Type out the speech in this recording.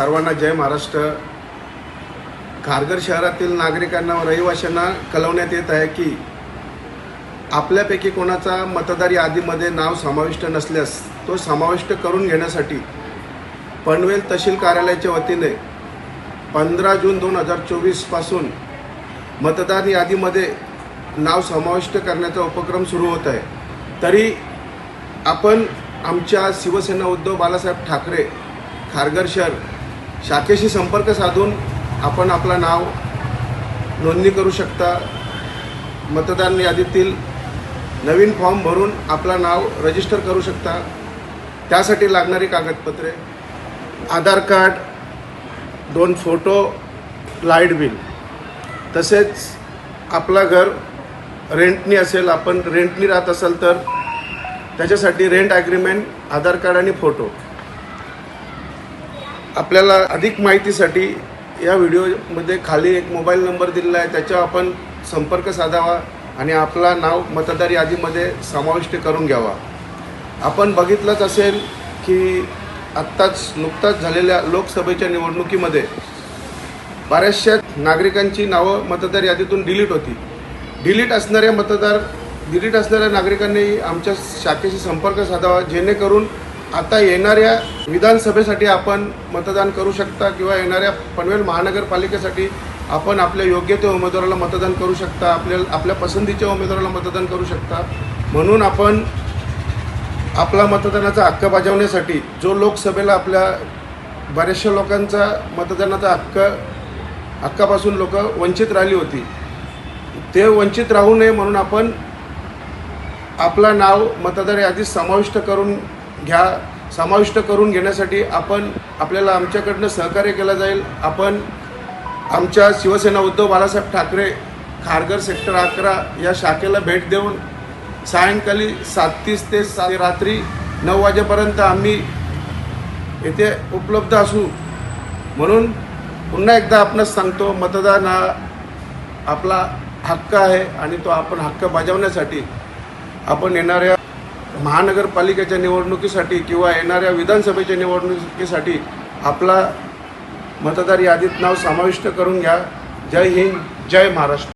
सर्वांना जय महाराष्ट्र. खारघर शहरातील नागरिकांना व रहिवाशांना कळवण्यात येत आहे की आपल्यापैकी कोणाचा मतदार यादीमध्ये नाव समाविष्ट नसल्यास तो समाविष्ट करून घेण्यासाठी पनवेल तहसील कार्यालयाच्या वतीने पंधरा जून दोन हजार चोवीसपासून मतदार यादीमध्ये नाव समाविष्ट करण्याचा उपक्रम सुरू होत आहे. तरी आपण आमच्या शिवसेना उद्धव बाळासाहेब ठाकरे खारघर शहर शाखेशी संपर्क साधून आपण आपलं नाव नोंदणी करू शकता. मतदान यादीतील नवीन फॉर्म भरून आपला नाव रजिस्टर करू शकता. त्यासाठी लागणारी कागदपत्रे आधार कार्ड दोन फोटो लाइट बिल. तसेच आपला घर रेंटनी असेल आपण रेंटनी राहत असाल तर त्याच्यासाठी रेंट ॲग्रीमेंट आधार कार्ड आणि फोटो. आपल्याला अधिक माहितीसाठी या व्हिडिओमध्ये खाली एक मोबाईल नंबर दिलेला आहे त्याच्यावर आपण संपर्क साधावा आणि आपला नाव मतदार यादीमध्ये समाविष्ट करून घ्यावा. आपण बघितलंच असेल की आत्ताच नुकताच झालेल्या लोकसभेच्या निवडणुकीमध्ये बऱ्याचशा नागरिकांची नावं मतदार यादीतून डिलीट होती. डिलीट असणाऱ्या मतदार डिलीट असणाऱ्या नागरिकांनी आमच्या शाखेशी संपर्क साधावा जेणेकरून आता येणाऱ्या विधानसभेसाठी आपण मतदान करू शकता किंवा येणाऱ्या पनवेल महानगरपालिकेसाठी आपण आपल्या योग्य त्या उमेदवाराला मतदान करू शकता आपल्या आपल्या पसंतीच्या उमेदवाराला मतदान करू शकता. म्हणून आपण आपला मतदानाचा हक्क बजावण्यासाठी जो लोकसभेला आपल्या बऱ्याचशा लोकांचा मतदानाचा हक्क हक्कापासून लोक वंचित राहिली होती ते वंचित राहू नये म्हणून आपण आपला नाव मतदार यादीत समाविष्ट करून घ्या समाविष्ट करून घेण्यासाठी आपण आपल्याला आमच्याकडनं सहकार्य केलं जाईल. आपण आमच्या शिवसेना उद्धव बाळासाहेब ठाकरे खारघर सेक्टर अकरा या शाखेला भेट देऊन सायंकाळी सात तीस ते सात रात्री नऊ वाजेपर्यंत आम्ही येथे उपलब्ध असू. म्हणून पुन्हा एकदा आपणच सांगतो मतदान हा आपला हक्क आहे आणि तो आपण हक्क बजावण्यासाठी आपण येणाऱ्या महानगरपालिकेच्या निवडणुकीसाठी किंवा येणाऱ्या विधानसभेच्या निवडणुकीसाठी आपला मतदार यादीत नाव समाविष्ट करून घ्या. जय हिंद जय महाराष्ट्र.